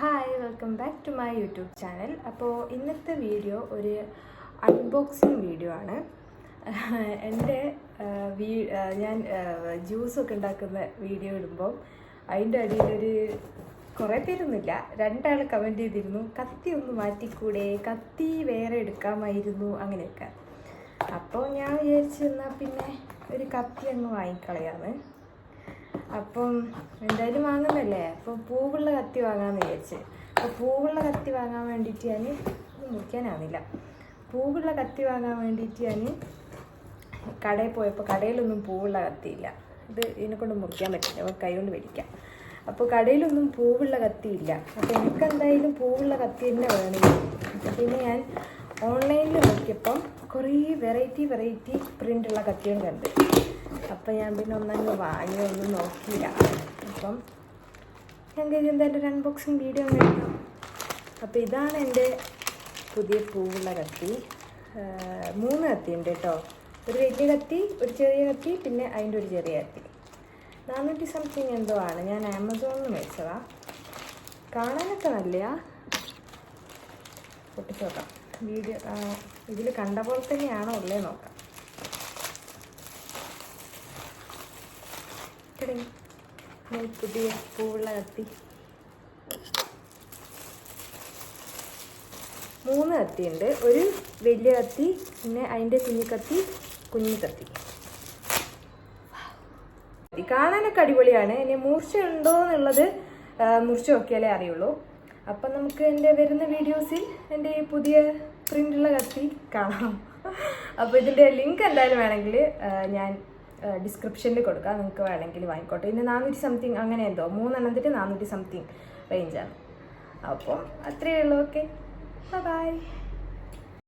Hi welcome back to my YouTube channel. അപ്പോൾ ഇന്നത്തെ video ഒരു അൺബോക്സിങ് വീഡിയോ ആണ്. എന്റെ വീ ഞാൻ ജ്യൂസൊക്കെ ഉണ്ടാക്കുന്ന വീഡിയോ ഇടുമ്പം അതിന്റെ അടിയിലൊരു കുറേ പേരൊന്നുമില്ല. രണ്ടാൾ കമന്റ് ചെയ്തിരുന്നു കത്തി ഒന്ന് മാറ്റിക്കൂടെ? കത്തി വേറെ എടുക്കാമായിരുന്നു അങ്ങനെയൊക്കെ. അപ്പോൾ ഞാൻ വിചാരിച്ചു എന്നാൽ പിന്നെ ഒരു കത്തി അങ്ങ് വാങ്ങിക്കളയാന്ന്. അപ്പം എന്തായാലും വാങ്ങുന്നല്ലേ? അപ്പോൾ പൂവുള്ള കത്തി വാങ്ങാമെന്ന് വിചാരിച്ച്. അപ്പോൾ പൂവുള്ള കത്തി വാങ്ങാൻ വേണ്ടിയിട്ട് ഞാൻ ഇത് മുറിക്കാനാവില്ല പൂവുള്ള കത്തി വാങ്ങാൻ വേണ്ടിയിട്ട് ഞാൻ കടയിൽ പോയപ്പോൾ കടയിലൊന്നും പൂവുള്ള കത്തിയില്ല. ഇത് ഇതിനെ കൊണ്ട് മുറിക്കാൻ പറ്റില്ല. അപ്പോൾ കൈ കൊണ്ട് വലിക്കാം അപ്പോൾ കടയിലൊന്നും പൂവുള്ള കത്തിയില്ല. അപ്പോൾ എനിക്കെന്തായാലും പൂവുള്ള കത്തി തന്നെ വേണമെങ്കിൽ പിന്നെ ഞാൻ ഓൺലൈനിൽ നോക്കിയപ്പം കുറേ വെറൈറ്റി വെറൈറ്റി പ്രിന്റുള്ള കത്തികൾ കണ്ട്. അപ്പം ഞാൻ പിന്നെ ഒന്നങ്ങ് വാങ്ങി ഒന്നും നോക്കിയില്ല. അപ്പം ഞാൻ കഴിഞ്ഞ എന്തായാലും ഒരു അൺബോക്സിങ് വീഡിയോ കഴിഞ്ഞു അപ്പോൾ ഇതാണ് എന്റെ പുതിയ പൂവുള്ള കത്തി. മൂന്ന് കത്തി ഉണ്ട് കേട്ടോ. ഒരു വലിയ കത്തി ഒരു ചെറിയ കത്തി പിന്നെ അതിന്റെ ഒരു ചെറിയ കത്തി. നാനൂറ്റി സംതിങ് എന്തോ ആണ്. ഞാൻ ആമസോണിൽ നിന്ന് മേടിച്ചതാ. കാണാനൊക്കെ നല്ലയാ. പൊട്ടിച്ചോക്കാം. വീഡിയോ ഇതിൽ കണ്ട പോലെ തന്നെയാണോ ഉള്ളത് നോക്കാം. പുതിയ പൂവുള്ള കത്തി. മൂന്ന് കത്തിയുണ്ട്. ഒരു വലിയ കത്തി പിന്നെ അതിന്റെ കുഞ്ഞു കത്തി കുഞ്ഞു കത്തി. കാണാനൊക്കെ അടിപൊളിയാണ്. ഇനി മൂർച്ച ഉണ്ടോ എന്നുള്ളത് മൂർച്ച നോക്കിയാലേ അറിയുള്ളൂ. അപ്പം നമുക്ക് എന്റെ വരുന്ന വീഡിയോസിൽ എന്റെ ഈ പുതിയ പ്രിന്റുള്ള കത്തി കാണാം. അപ്പോൾ ഇതിന്റെ ലിങ്ക് എന്തായാലും വേണമെങ്കിൽ ഞാൻ ഡിസ്ക്രിപ്ഷനിൽ കൊടുക്കാം. നിങ്ങൾക്ക് വേണമെങ്കിൽ വാങ്ങിക്കോട്ടെ. ഇന്ന് നാനൂറ്റി സംതിങ് അങ്ങനെ എന്തോ. മൂന്നെണ്ണത്തിന്റെ നാനൂറ്റി സംതിങ് റേഞ്ചാണ് അപ്പം അത്രയേ ഉള്ളൂ. Okay bye